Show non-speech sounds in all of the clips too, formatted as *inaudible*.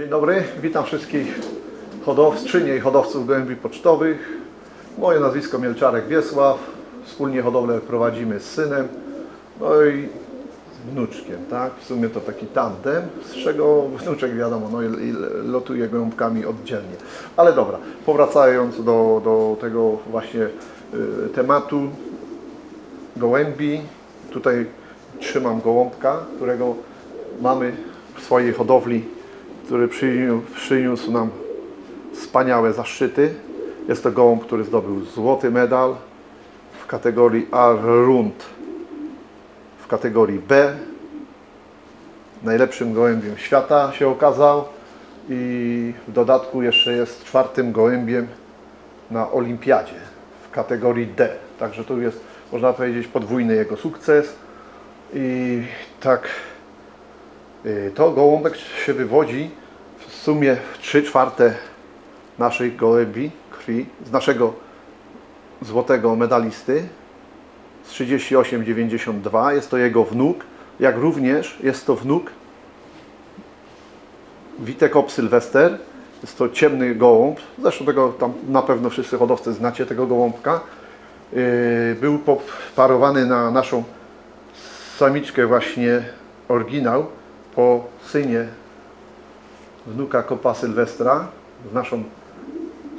Dzień dobry, witam wszystkich hodowczynie i hodowców gołębi pocztowych. Moje nazwisko Mielczarek Wiesław. Wspólnie hodowlę prowadzimy z synem, no i z wnuczkiem, tak? W sumie to taki tandem, z czego wnuczek wiadomo, no i, lotuje gołąbkami oddzielnie. Ale dobra, powracając do, do tego właśnie y, tematu gołębi. Tutaj trzymam gołąbka, którego mamy w swojej hodowli, który przyniósł, przyniósł nam wspaniałe zaszczyty. Jest to gołąb, który zdobył złoty medal w kategorii A-Rund w kategorii B. Najlepszym gołębiem świata się okazał i w dodatku jeszcze jest czwartym gołębiem na olimpiadzie w kategorii D. Także tu jest, można powiedzieć, podwójny jego sukces. I tak y, to gołąbek się wywodzi w sumie 3 czwarte naszej gołębi krwi, z naszego złotego medalisty z 38,92. Jest to jego wnuk, jak również jest to wnuk Witekop Sylwester. Jest to ciemny gołąb. Zresztą tego tam na pewno wszyscy hodowcy znacie tego gołąbka. Yy, Był poparowany na naszą samiczkę właśnie oryginał po synie wnuka Kopa Sylwestra z naszą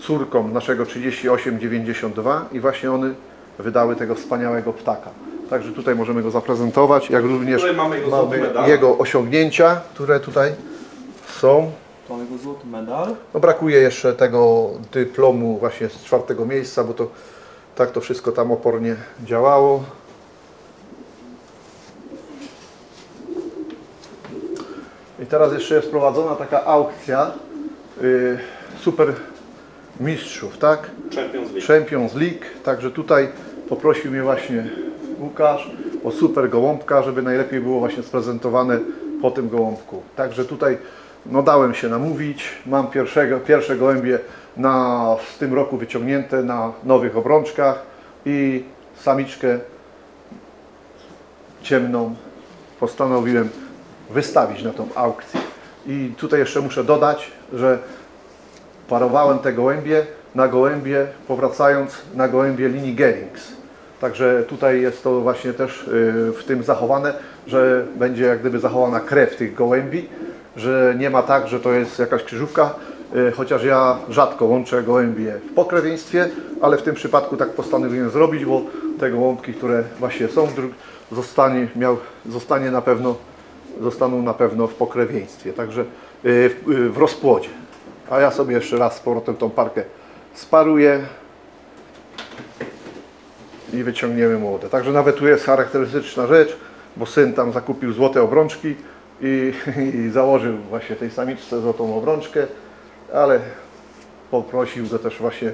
córką naszego 3892 i właśnie one wydały tego wspaniałego ptaka. Także tutaj możemy go zaprezentować, jak również Tutaj mamy jego złoty medal. jego osiągnięcia, które tutaj są. To jego złoty medal. No brakuje jeszcze tego dyplomu właśnie z czwartego miejsca, bo to tak to wszystko tam opornie działało. I teraz jeszcze jest prowadzona taka aukcja y, super mistrzów, tak? Champions League. Champions League, także tutaj poprosił mnie właśnie Łukasz o super gołąbka, żeby najlepiej było właśnie sprezentowane po tym gołąbku. Także tutaj no dałem się namówić, mam pierwszego, pierwsze gołębie na, w tym roku wyciągnięte na nowych obrączkach i samiczkę ciemną postanowiłem wystawić na tą aukcję. I tutaj jeszcze muszę dodać, że parowałem te gołębie na gołębie, powracając na gołębie linii Gerings. Także tutaj jest to właśnie też y, w tym zachowane, że będzie jak gdyby zachowana krew tych gołębi, że nie ma tak, że to jest jakaś krzyżówka, y, chociaż ja rzadko łączę gołębie w pokrewieństwie, ale w tym przypadku tak postanowiłem zrobić, bo te gołąbki, które właśnie są, zostanie, miał, zostanie na pewno, zostaną na pewno w pokrewieństwie, także y, w, y, w rozpłodzie. A ja sobie jeszcze raz z powrotem tą parkę sparuję i wyciągniemy młode. Także nawet tu jest charakterystyczna rzecz, bo syn tam zakupił złote obrączki i, *laughs* i założył właśnie tej samiczce złotą obrączkę, ale poprosił go też właśnie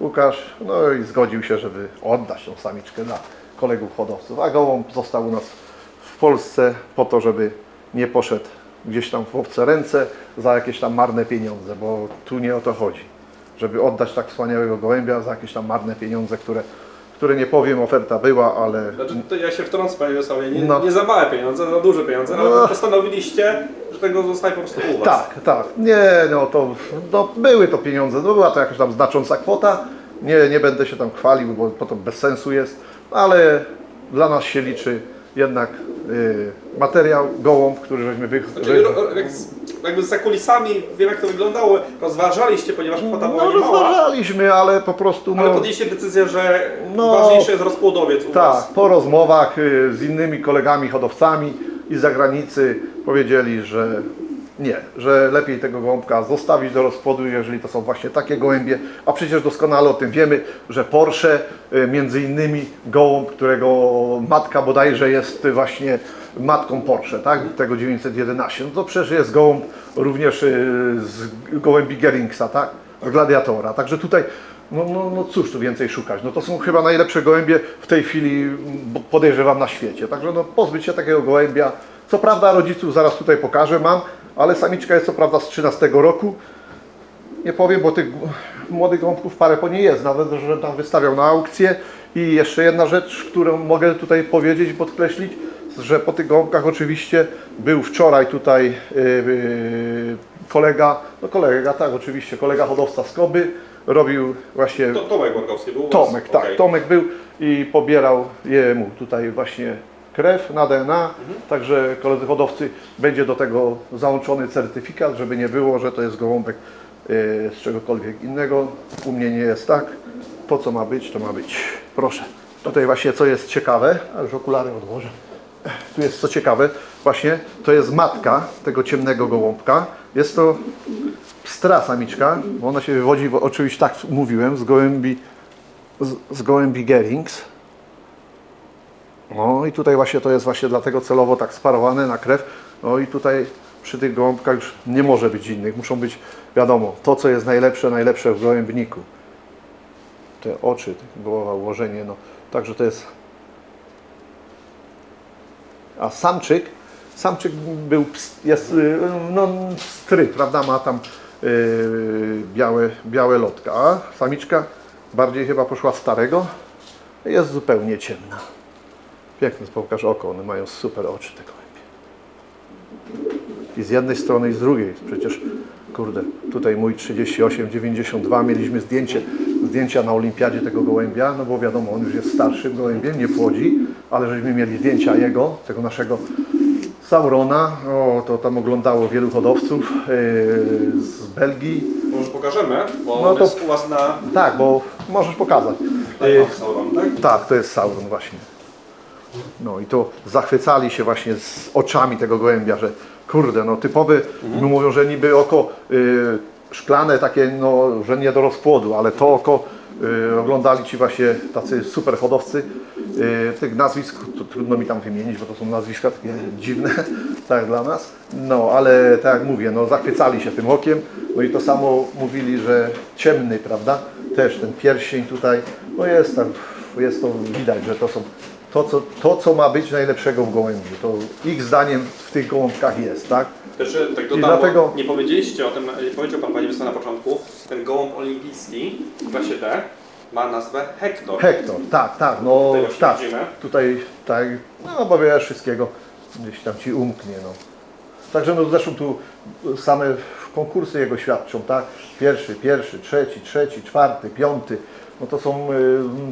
Łukasz, no i zgodził się, żeby oddać tą samiczkę dla kolegów hodowców, a gołąb został u nas Polsce po to, żeby nie poszedł gdzieś tam w obce ręce za jakieś tam marne pieniądze, bo tu nie o to chodzi. Żeby oddać tak wspaniałego gołębia za jakieś tam marne pieniądze, które, które nie powiem, oferta była, ale Znaczy, to ja się wtrącę Panie Wiesławie, nie, No. nie za małe pieniądze, za duże pieniądze, ale No. postanowiliście, że tego zostaje po prostu u Was. Tak, tak. Nie, no to no, były to pieniądze, no była to jakaś tam znacząca kwota. Nie, nie będę się tam chwalił, bo potem bez sensu jest, ale dla nas się liczy jednak y, materiał, gołąb, który żeśmy wy... Znaczy, ro, ro, jak, jakby za kulisami, wiem jak to wyglądało, rozważaliście, ponieważ kwota była No nie mała, rozmawialiśmy, ale po prostu ale no, podjęliście decyzję, że No. ważniejszy jest rozpłodowiec u tak, Was. po rozmowach y, z innymi kolegami hodowcami i z zagranicy powiedzieli, że nie, że lepiej tego gołąbka zostawić do rozpłodu, jeżeli to są właśnie takie gołębie, a przecież doskonale o tym wiemy, że Porsche, y, między innymi gołąb, którego matka bodajże jest właśnie matką Porsche, tak, tego 911, no to przecież jest gołąb również y, z gołębi Geringsa, tak, Gladiatora, także tutaj no, no, no cóż tu więcej szukać, no to są chyba najlepsze gołębie w tej chwili podejrzewam na świecie, także no pozbyć się takiego gołębia, co prawda rodziców zaraz tutaj pokażę, mam, ale samiczka jest co prawda z 13 roku, nie powiem, bo tych młodych gąbków parę po niej jest, nawet że tam wystawiał na aukcję. I jeszcze jedna rzecz, którą mogę tutaj powiedzieć i podkreślić, że po tych gołąbkach oczywiście był wczoraj tutaj yy, kolega, no kolega, tak oczywiście, kolega hodowca z Koby, robił właśnie To, Tomek Borkowski był? Tomek, tak, Okej. Tomek był i pobierał jemu tutaj właśnie krew na DNA, także koledzy hodowcy będzie do tego załączony certyfikat, żeby nie było, że to jest gołąbek e, z czegokolwiek innego. U mnie nie jest tak. To co ma być, to ma być. Proszę. Tutaj właśnie co jest ciekawe, a już okulary odłożę. Tu jest co ciekawe, właśnie to jest matka tego ciemnego gołąbka. Jest to pstra samiczka, bo ona się wywodzi, oczywiście tak mówiłem, z gołębi z, z gołębi Gerings. No i tutaj właśnie to jest właśnie dlatego celowo tak sparowane na krew. No i tutaj przy tych gołąbkach już nie może być innych. Muszą być, wiadomo, to co jest najlepsze, najlepsze w gołębniku. Te oczy, głowa, ułożenie, no. Także to jest... A samczyk, samczyk był, jest, y, no stry, prawda, ma tam y, białe, białe lotka, a samiczka bardziej chyba poszła starego, jest zupełnie ciemna. Piękne, pokaż oko, one mają super oczy te gołębie. I z jednej strony i z drugiej, przecież kurde, tutaj mój 38-92, mieliśmy zdjęcie, zdjęcia na olimpiadzie tego gołębia, no bo wiadomo, on już jest starszym gołębiem, nie płodzi, ale żeśmy mieli zdjęcia jego, tego naszego Saurona, o, to tam oglądało wielu hodowców yy, z Belgii. Może pokażemy, bo No to- jest u was na... Tak, bo możesz pokazać. Tak, Yy, Sauron, tak? tak, to jest Sauron właśnie. No i to zachwycali się właśnie z oczami tego gołębia, że kurde, no typowy, Mhm. mówią, że niby oko y, szklane takie, no, że nie do rozpłodu, ale to oko y, oglądali ci właśnie tacy super hodowcy. Y, tych nazwisk to trudno mi tam wymienić, bo to są nazwiska takie dziwne, *laughs* tak dla nas. No, ale tak jak mówię, no zachwycali się tym okiem. No i to samo mówili, że ciemny, prawda? Też ten pierścień tutaj, no jest tam, jest to widać, że to są to co, to, co ma być najlepszego w gołębiu. To ich zdaniem w tych gołąbkach jest, tak? Też e, tak I dodam, dlatego- nie powiedzieliście o tym, nie powiedział Pan Panie Wysoko na początku, ten gołąb olimpijski w klasie D ma nazwę Hektor. Hektor, tak, tak, no Tutaj tak. Tutaj, tak, no wiesz, wszystkiego gdzieś tam ci umknie, no. Także no zresztą tu same konkursy jego świadczą, tak? Pierwszy, pierwszy, trzeci, trzeci, czwarty, piąty. No to są y,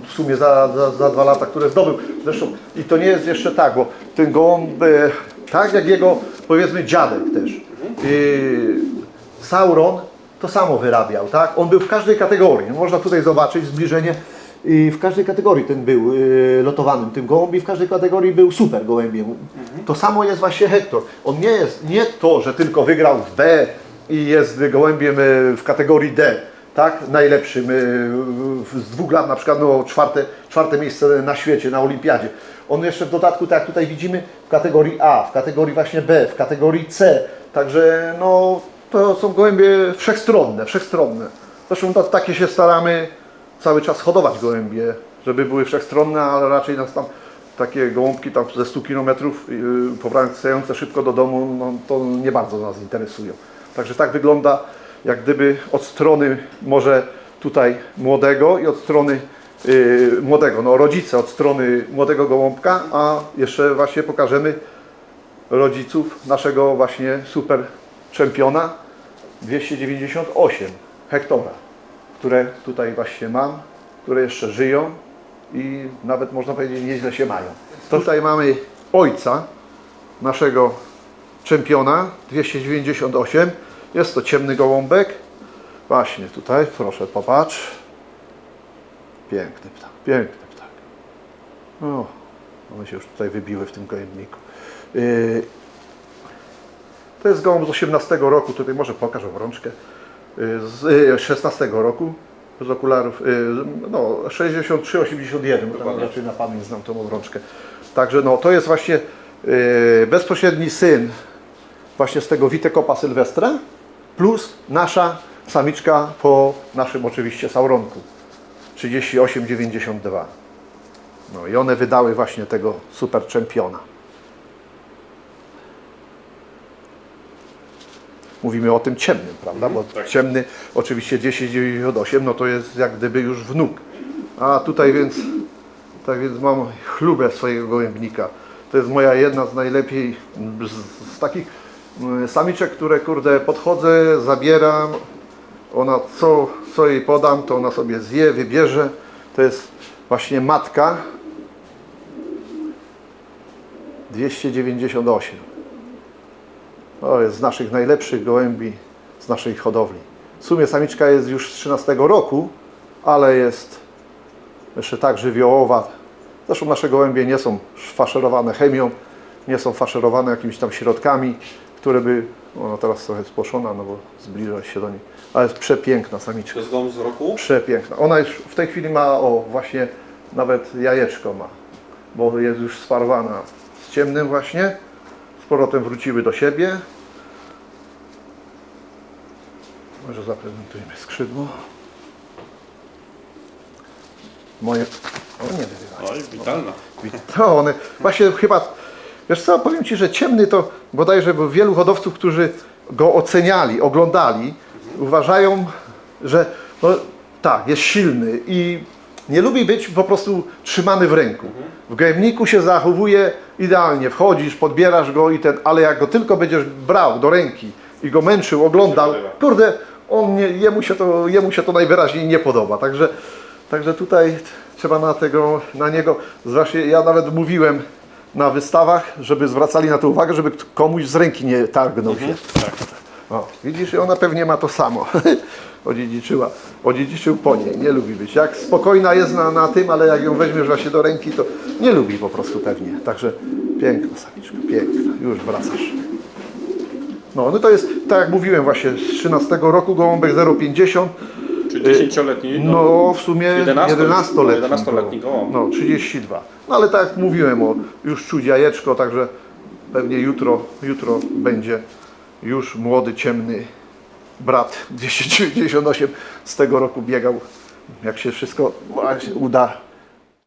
w sumie za, za, za dwa lata, które zdobył. Zresztą i to nie jest jeszcze tak, bo ten gołąb, y, tak jak jego powiedzmy dziadek też. Y, Sauron to samo wyrabiał, tak? On był w każdej kategorii. Można tutaj zobaczyć zbliżenie. I w każdej kategorii ten był y, lotowanym tym gołębi, w każdej kategorii był super gołębiem. To samo jest właśnie Hektor. On nie jest, nie to, że tylko wygrał w B i jest gołębiem y, w kategorii D, tak? Najlepszym w- z dwóch lat na przykład no, czwarte, czwarte miejsce na świecie, na olimpiadzie. On jeszcze w dodatku, tak jak tutaj widzimy, w kategorii A, w kategorii właśnie B, w kategorii C. Także no, to są gołębie wszechstronne, wszechstronne. Zresztą to, takie się staramy cały czas hodować gołębie, żeby były wszechstronne, ale raczej nas tam takie gołąbki tam ze 100 km yy, powracające szybko do domu, no, to nie bardzo nas interesują. Także tak wygląda jak gdyby od strony może tutaj młodego i od strony yy, młodego, no rodzice od strony młodego gołąbka, a jeszcze właśnie pokażemy rodziców naszego właśnie super czempiona 298 hektora, które tutaj właśnie mam, które jeszcze żyją i nawet można powiedzieć nieźle się mają. Tutaj mamy ojca naszego czempiona 298. Jest to ciemny gołąbek. Właśnie tutaj, proszę popatrz. Piękny ptak, piękny ptak. O, one się już tutaj wybiły w tym gołębniku. Yy, to jest gołąb z 18 roku, tutaj może pokażę obrączkę. Yy, Z yy, 16 roku, z okularów, no 63-81, tam raczej na pamięć znam tą obrączkę. Także no, to jest właśnie bezpośredni syn właśnie z tego Witekopa Sylwestra, plus nasza samiczka po naszym oczywiście Sauronku, 38,92. No i one wydały właśnie tego super czempiona. Mówimy o tym ciemnym, prawda? Bo tak. ciemny oczywiście 1098, no to jest jak gdyby już wnuk. A tutaj więc, tak więc mam chlubę swojego gołębnika. To jest moja jedna z najlepiej, z, z takich samiczek, które kurde podchodzę, zabieram, ona co, co jej podam, to ona sobie zje, wybierze. To jest właśnie matka 298. To jest z naszych najlepszych gołębi z naszej hodowli. W sumie samiczka jest już z 13 roku, ale jest jeszcze tak żywiołowa. Zresztą nasze gołębie nie są faszerowane chemią, nie są faszerowane jakimiś tam środkami, które by, ona teraz trochę spłoszona, no bo zbliża się do niej, ale jest przepiękna samiczka. To jest gołąb z roku. Przepiękna. Ona już w tej chwili ma, o właśnie, nawet jajeczko ma, bo jest już sparowana z ciemnym właśnie. Z powrotem wróciły do siebie. Może zaprezentujemy skrzydło. Moje... O nie wyrywa. Oj, witalna. To one, właśnie chyba, wiesz co, powiem Ci, że ciemny to bodajże wielu hodowców, którzy go oceniali, oglądali, uważają, że no, tak, jest silny i nie lubi być po prostu trzymany w ręku. W gębniku się zachowuje idealnie, wchodzisz, podbierasz go i ten, ale jak go tylko będziesz brał do ręki i go męczył, oglądał, kurde, on nie, jemu, się to, jemu się to najwyraźniej nie podoba. Także, także tutaj trzeba na, tego, na niego, zwłaszcza ja nawet mówiłem na wystawach, żeby zwracali na to uwagę, żeby komuś z ręki nie targnął się. O, widzisz, i ona pewnie ma to samo. *laughs* Odziedziczyła. Odziedziczył po niej. Nie lubi być. Jak spokojna jest na, na tym, ale jak ją weźmiesz właśnie do ręki, to nie lubi po prostu pewnie. Także piękna samiczka, piękna. Już wracasz. No, no to jest, tak jak mówiłem właśnie, z 13 roku gołąbek 0,50. Czy 10-letni? No, w sumie 11 11-letni. 11-letni gołąb. No, 32. No ale tak jak mówiłem, o, już czuć jajeczko, także pewnie jutro, jutro będzie już młody, ciemny brat *laughs* 298 z tego roku biegał. Jak się wszystko uda,